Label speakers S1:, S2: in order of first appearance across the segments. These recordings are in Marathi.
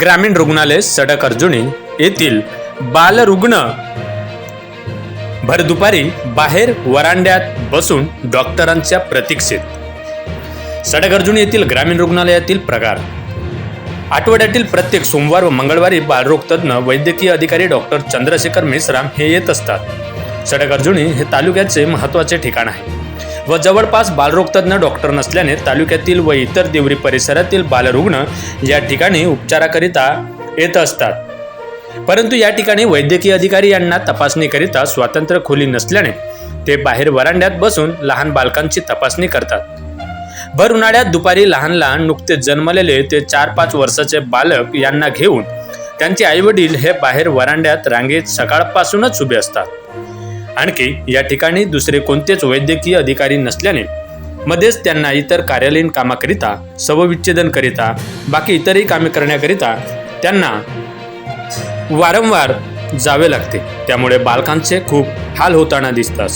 S1: ग्रामीण रुग्णालय सडक अर्जुनी येथील बालरुग्ण भर दुपारी बाहेर वरांड्यात बसून डॉक्टरांच्या प्रतीक्षेत. सडक अर्जुनी येथील ग्रामीण रुग्णालयातील प्रकार आठवड्यातील प्रत्येक सोमवार व मंगळवारी बालरोगतज्ञ वैद्यकीय अधिकारी डॉक्टर चंद्रशेखर मेश्राम हे येत असतात. सडक अर्जुनी हे तालुक्याचे महत्त्वाचे ठिकाण आहे. व जवळपास बालरोगतज्ञ डॉक्टर नसल्याने तालुक्यातील व इतर देवरी परिसरातील बालरुग्ण या ठिकाणी उपचाराकरिता येत असतात. परंतु या ठिकाणी वैद्यकीय अधिकारी यांना तपासणीकरिता स्वातंत्र्य खोली नसल्याने ते बाहेर वरांड्यात बसून लहान बालकांची तपासणी करतात. भर उन्हाळ्यात दुपारी लहान लहान नुकतेच जन्मलेले ते चार पाच वर्षाचे बालक यांना घेऊन त्यांचे आईवडील हे बाहेर वरांड्यात रांगेत सकाळपासूनच उभे असतात. आणखी या ठिकाणी दुसरे कोणतेच वैद्यकीय अधिकारी नसल्याने मध्येच त्यांना इतर कार्यालयीन कामाकरिता शवविच्छेदनकरिता बाकी इतरही कामे करण्याकरिता त्यांना वारंवार जावे लागते. त्यामुळे बालकांचे खूप हाल होताना दिसतात.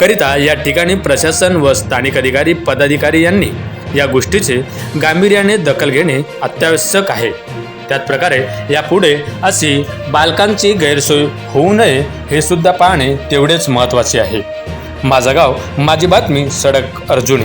S1: करिता या ठिकाणी प्रशासन व स्थानिक अधिकारी पदाधिकारी यांनी या गोष्टीचे गांभीर्याने दखल घेणे अत्यावश्यक आहे. त्याच प्रकारे यापुढे अशी बालकांची गैरसोय होऊ नये हे सुद्धा पाहणे तेवढेच महत्त्वाचे आहे. माझं गाव माझी बातमी सडक अर्जुनी.